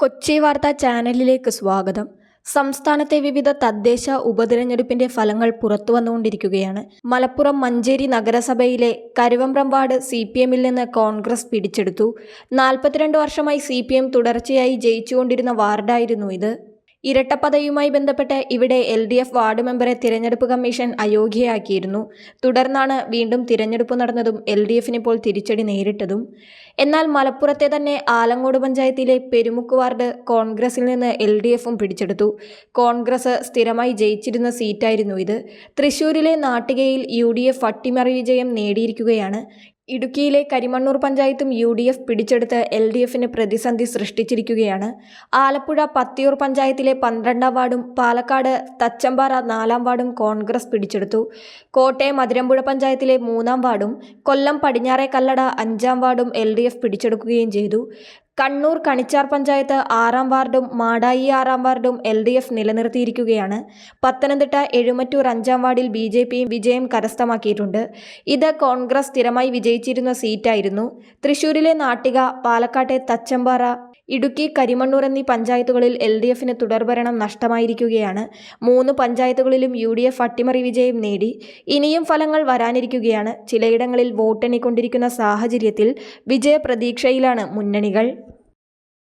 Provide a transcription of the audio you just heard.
കൊച്ചി വാർത്താ ചാനലിലേക്ക് സ്വാഗതം. സംസ്ഥാനത്തെ വിവിധ തദ്ദേശ ഉപതിരഞ്ഞെടുപ്പിന്റെ ഫലങ്ങൾ പുറത്തു വന്നുകൊണ്ടിരിക്കുകയാണ്. മലപ്പുറം മഞ്ചേരി നഗരസഭയിലെ കരുവമ്പ്രം വാർഡ് സി പി എമ്മിൽ നിന്ന് കോൺഗ്രസ് പിടിച്ചെടുത്തു. നാൽപ്പത്തിരണ്ട് വർഷമായി സി പി എം തുടർച്ചയായി ജയിച്ചുകൊണ്ടിരുന്ന വാർഡായിരുന്നു ഇത്. ഇരട്ടപ്പദവിയുമായി ബന്ധപ്പെട്ട് ഇവിടെ എൽ ഡി എഫ് വാർഡ് മെമ്പറെ തിരഞ്ഞെടുപ്പ് കമ്മീഷൻ അയോഗ്യയാക്കിയിരുന്നു. തുടർന്നാണ് വീണ്ടും തിരഞ്ഞെടുപ്പ് നടന്നതും എൽ ഡി എഫിനിപ്പോൾ തിരിച്ചടി നേരിട്ടതും. എന്നാൽ മലപ്പുറത്തെ തന്നെ ആലങ്ങോട് പഞ്ചായത്തിലെ പെരുമുക്ക് വാർഡ് കോൺഗ്രസിൽ നിന്ന് എൽ ഡി എഫും പിടിച്ചെടുത്തു. കോൺഗ്രസ് സ്ഥിരമായി ജയിച്ചിരുന്ന സീറ്റായിരുന്നു ഇത്. തൃശൂരിലെ നാട്ടികയിൽ യു ഡി എഫ് അട്ടിമറി വിജയം നേടിയിരിക്കുകയാണ്. ഇടുക്കിയിലെ കരിമണ്ണൂർ പഞ്ചായത്തും യു ഡി എഫ് പിടിച്ചെടുത്ത് എൽ ഡി എഫിന് പ്രതിസന്ധി സൃഷ്ടിച്ചിരിക്കുകയാണ്. ആലപ്പുഴ പത്തിയൂർ പഞ്ചായത്തിലെ പന്ത്രണ്ടാം വാർഡും പാലക്കാട് തച്ചമ്പാറ നാലാം വാർഡും കോൺഗ്രസ് പിടിച്ചെടുത്തു. കോട്ടയം മധുരമ്പുഴ പഞ്ചായത്തിലെ മൂന്നാം വാർഡും കൊല്ലം പടിഞ്ഞാറേ കല്ലട അഞ്ചാം വാർഡും എൽ ഡി എഫ് പിടിച്ചെടുക്കുകയും ചെയ്തു. കണ്ണൂർ കണിച്ചാർ പഞ്ചായത്ത് ആറാം വാർഡും മാടായി ആറാം വാർഡും എൽ ഡി എഫ് നിലനിർത്തിയിരിക്കുകയാണ്. പത്തനംതിട്ട എഴുമറ്റൂർ അഞ്ചാം വാർഡിൽ ബി ജെ പിയും വിജയം കരസ്ഥമാക്കിയിട്ടുണ്ട്. ഇത് കോൺഗ്രസ് സ്ഥിരമായി വിജയിച്ചിരുന്ന സീറ്റായിരുന്നു. തൃശൂരിലെ നാട്ടിക പാലക്കാട്ടെ തച്ചമ്പാറ ഇടുക്കി കരിമണ്ണൂർ എന്നീ പഞ്ചായത്തുകളിൽ എൽ ഡി എഫിന് തുടർഭരണം നഷ്ടമായിരിക്കുകയാണ്. മൂന്ന് പഞ്ചായത്തുകളിലും യു ഡി എഫ് അട്ടിമറി വിജയം നേടി. ഇനിയും ഫലങ്ങൾ വരാനിരിക്കുകയാണ്. ചിലയിടങ്ങളിൽ വോട്ടെണ്ണിക്കൊണ്ടിരിക്കുന്ന സാഹചര്യത്തിൽ വിജയപ്രതീക്ഷയിലാണ് മുന്നണികൾ.